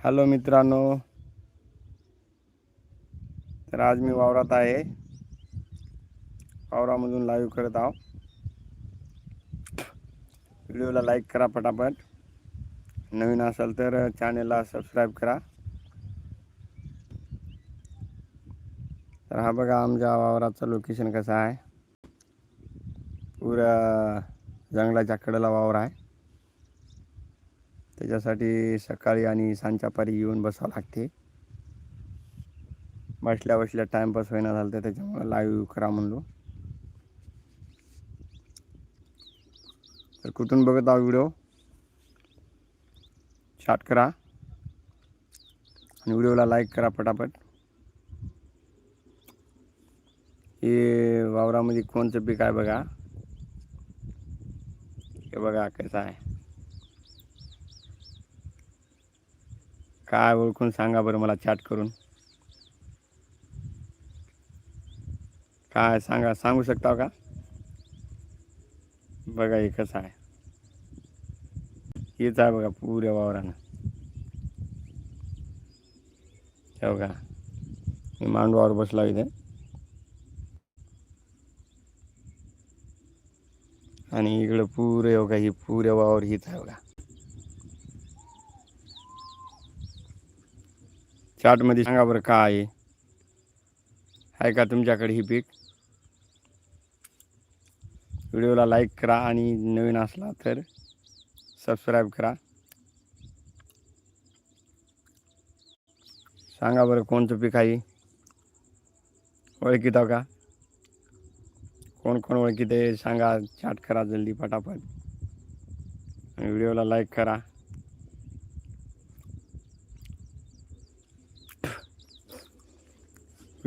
Hello मित्रांनो. तर आज मी वावरात आहे. वावरामधून लाईव्ह करत आहो व्हिडिओला लाईक करा पटापट. नवीन असाल तर चॅनेलला सबस्क्राईब करा. तर हा बघा आमच्या वावराचं लोकेशन कसं आहे. पुऱ्या जंगलाच्या कडेला वावर आहे. त्याच्यासाठी सकाळी आणि सांच्यापारी येऊन बसावं लागते. बसल्या बसल्या टाईमपास होईना झालं तर त्याच्यामुळे लाईव्ह करा म्हणलो. तर कुठून बघत आहो व्हिडिओ चाट करा. आणि व्हिडिओला लाईक करा पटापट. हे वावरामध्ये कोणचं पीक आहे बघा. हे बघा कसं आहे? काय ओळखून सांगा बरं मला चॅट करून. काय सांगा सांगू शकता का? बघा हे कसं आहे. हेच आहे बघा पुऱ्या वावरानं. हे बघा मी मांडवावर बसला इथे. आणि इकडं पुरे बघा ही पुऱ्या वावर हीच आहे बघा. चार्टमध्ये सांगा बरं का आहे. आहे का तुमच्याकडे ही पीक? व्हिडिओला लाईक करा आणि नवीन असला तर सबस्क्राईब करा. सांगा बरं कोणतं पीक आहे? ओळखीत का? कोण कोण ओळखीत आहे? सांगा चाट करा जल्दी पटापट. आणि व्हिडिओला लाईक करा.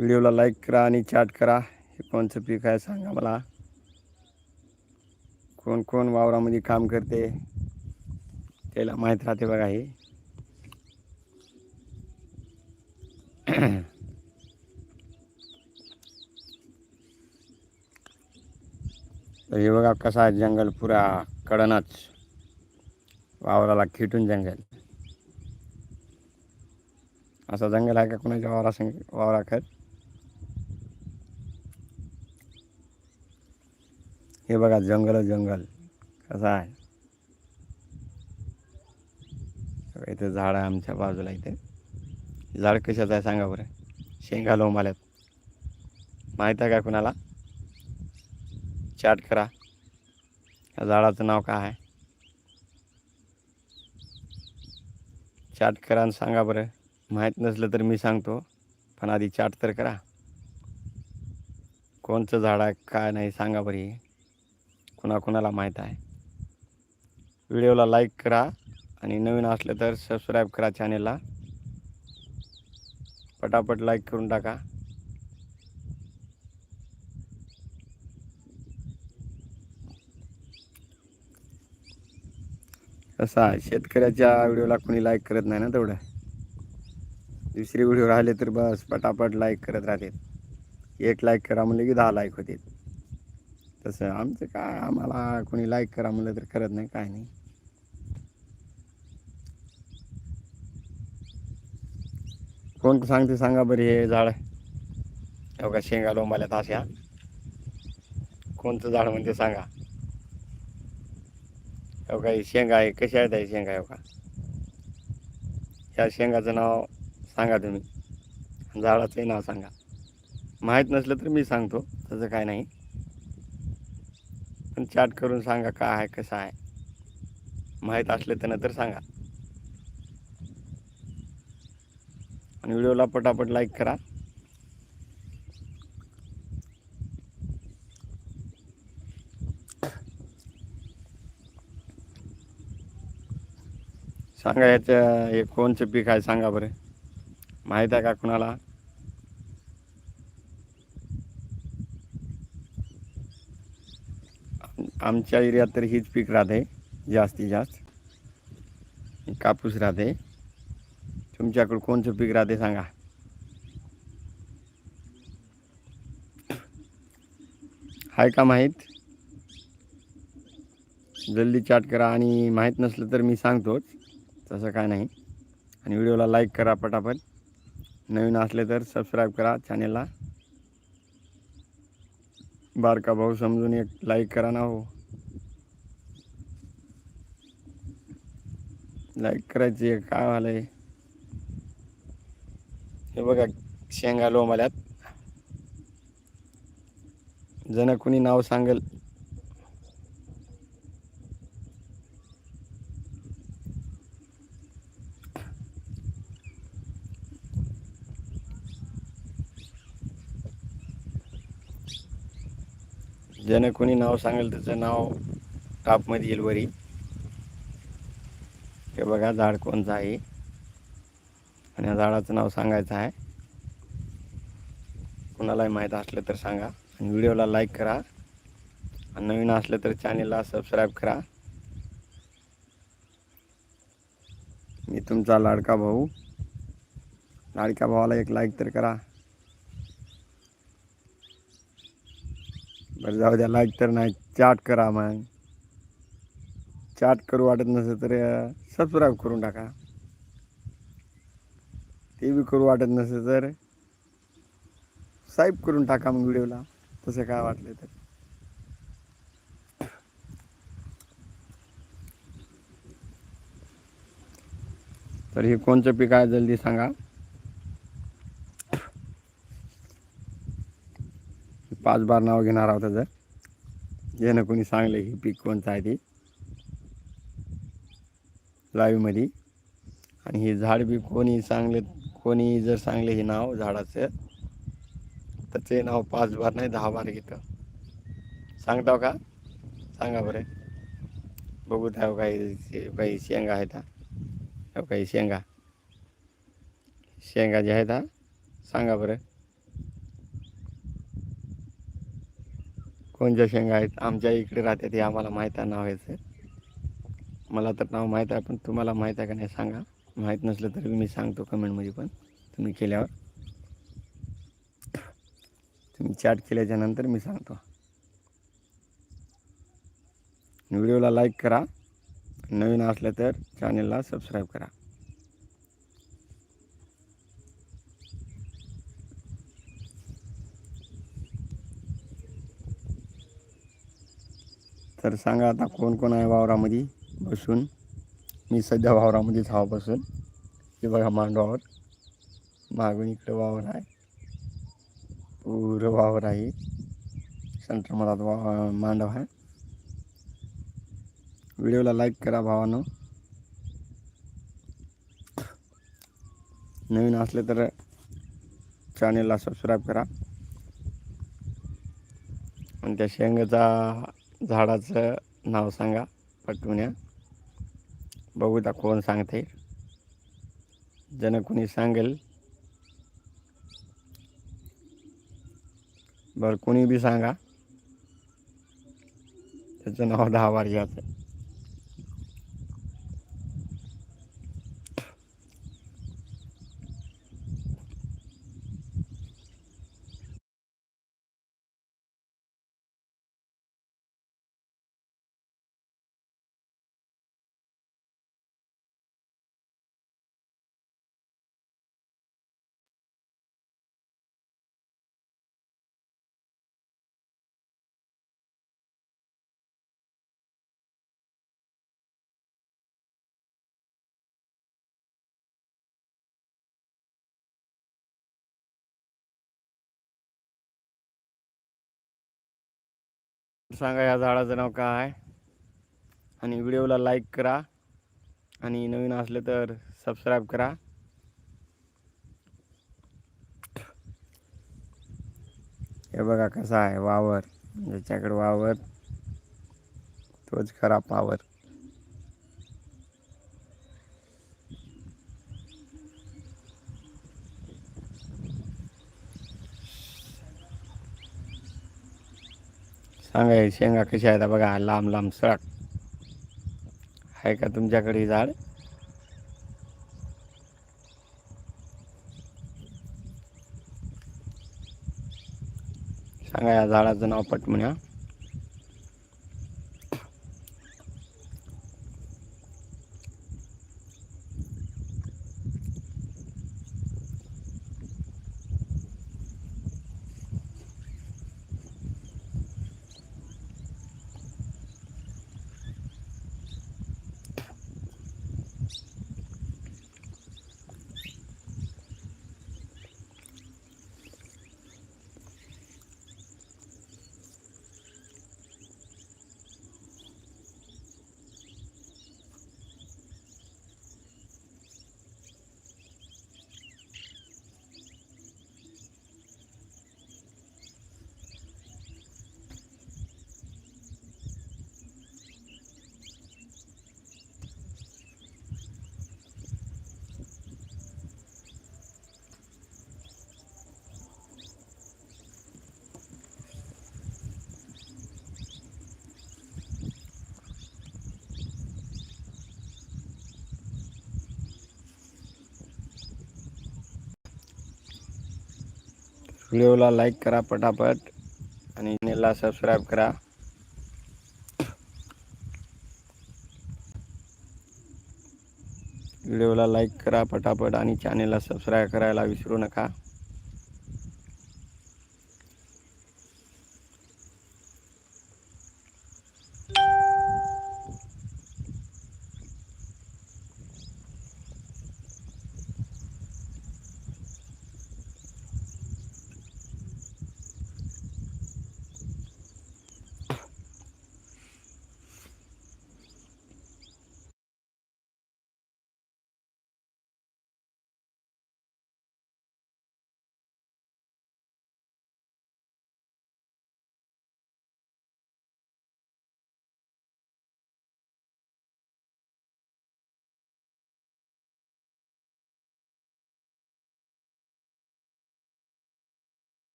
व्हिडिओला लाईक करा आणि चॅट करा. हे कोणचं पीक आहे सांगा मला. कोण कोण वावरामध्ये काम करते त्याला माहीत राहते बघा हे. तर हे बघा कसा आहे जंगल पुरा कडनच. वावराला खिटून जंगल. असं जंगल आहे का कोणाच्या वावरा संग वावराखत? हे बघा जंगल जंगल. कसं आहे? इथे झाड आहे आमच्या बाजूला इथे. झाड कशाचं आहे सांगा बरं? शेंगा लोंबाल्यात. माहीत आहे का कुणाला? चाट करा. या झाडाचं नाव काय आहे? चाट करा आणि सांगा बरं. माहीत नसलं तर मी सांगतो पण आधी चाट तर करा. कोणचं झाड आहे काय नाही सांगा बरं हे. कुणाकुणाला माहीत आहे. व्हिडिओला लाईक करा आणि नवीन असलं तर सबस्क्राईब करा चॅनेलला पटापट लाईक करून टाका. कसं आहे शेतकऱ्याच्या व्हिडिओला कोणी लाईक करत नाही ना तेवढं. दुसरे व्हिडिओ राहिले तर बस पटापट लाईक करत राहते एक लाईक करा म्हणले की दहा लाईक होते तसं आमचं काय आम्हाला कोणी लाईक करा म्हणलं तर करत नाही काय नाही. कोण सांगते सांगा बरं हे झाड. हो का शेंगा लोंबाल्यात अशा कोणतं झाड म्हणते सांगा. हो का ही शेंगा आहे कशा आहेत हे शेंगा हो का. शेंगाचं नाव सांगा तुम्ही. झाडाचंही नाव सांगा. माहीत नसलं तर मी सांगतो तसं काय नाही. पण चॅट करून सांगा काय आहे कसं आहे. माहीत असले तर नंतर सांगा. आणि व्हिडिओला पटापट लाईक करा. सांगा याचं हे कोणचं पीक आहे सांगा बरं. माहीत आहे का कुणाला? आमच्या एरियात तर हीच पीक राहते जास्तीत जास्त. कापूस राहते. तुमच्याकडं कोणचं पीक राहते सांगा? आहे का माहीत? जल्दी चाट करा आणि माहीत नसलं तर मी सांगतोच. तसं काय नाही. आणि व्हिडिओला लाईक करा पटापट. नवीन असले तर सबस्क्राईब करा चॅनेलला बारका भाऊ समजून एक लाईक करा ना हो. लाईक करायची आहे, काय झालंय हे बघा शेंगा लोंबाल्यात जण कुणी नाव सांगेल ज्यानं कोणी नाव सांगेल त्याचं नाव टापमध्ये येईल वरी. हे बघा झाड कोणचं आहे? आणि या झाडाचं नाव सांगायचं आहे. कुणालाही माहीत असलं तर सांगा. आणि व्हिडिओला लाईक करा. आणि नवीन असलं तर चॅनेलला सबस्क्राईब करा. मी तुमचा लाडका भाऊ. लाडक्या भावाला एक लाईक तर करा. तर जाऊ द्या लाईक तर नाही चाट करा मग. चाट करू वाटत नसेल तर सबस्क्राईब करून टाका. ते बी करू वाटत नसेल तर साईब करून टाका मग व्हिडिओला तसं काय वाटलं तर. तर हे कोणचं पीक आहे जल्दी सांगा. पाच बार नाव घेणार आहोत त्याचं. जे कोणी सांगलं हे पीक कोणतं आहे ते. लाईव्हमध्ये. आणि हे झाड बी कोणी सांगले कोणी जर सांगले हे नाव झाडाचं तर ते नाव पाच बार नाही दहा बार घेतं. सांगताव का? सांगा बरं. बघू त्या काही काही शेंगा आहेत काही शेंगा. शेंगा जे आहेत सांगा बरं. कोणत्या शेंगा आहेत? आमच्या इकडे राहतात हे आम्हाला माहीत आहे नाव याचं. मला तर नाव माहीत आहे पण तुम्हाला माहीत आहे का नाही सांगा. माहीत नसलं तरी मी सांगतो कमेंटमध्ये पण. तुम्ही केल्यावर. तुम्ही चॅट केल्याच्यानंतर मी सांगतो. व्हिडिओला लाईक करा. नवीन असलं तर चॅनेलला सबस्क्राईब करा. तर सांगा आता कोण कोण आहे वावरामध्ये बसून? मी सध्या वावरामध्येच हवा बसून. हे बघा मांडवावर. मागून इकडं वावर आहे. पुरं वावर आहे. सेंटर मधात वा मांडव आहे. व्हिडिओला लाईक करा भावानं. नवीन असले तर चॅनेलला सबस्क्राईब करा. आणि त्या शेंगाचा झाडाचं नाव सांगा पटवून या. कोण सांगते. जन कोणी सांगेल. बरं कुणी बी सांगा. त्याचं नाव दहा बार घ्यायचं सांगा या झाडाचं नाव काय? आहे आणि व्हिडिओला लाईक करा. आणि नवीन असले तर सबस्क्राईब करा. हे बघा कसा आहे वावर. ज्याच्याकडे वावर तोच खरा पावर. सांगा शेंगा कशा आहेत? बघा लांब लांब सळक आहे का तुमच्याकडे झाड? सांगा या झाडाचं नाव पटमण्या व्हिडिओला लाईक करा पटापट आणि चॅनेलला सबस्क्राईब करा. व्हिडिओला लाईक करा पटापट आणि चॅनेलला सबस्क्राईब करायला विसरू नका.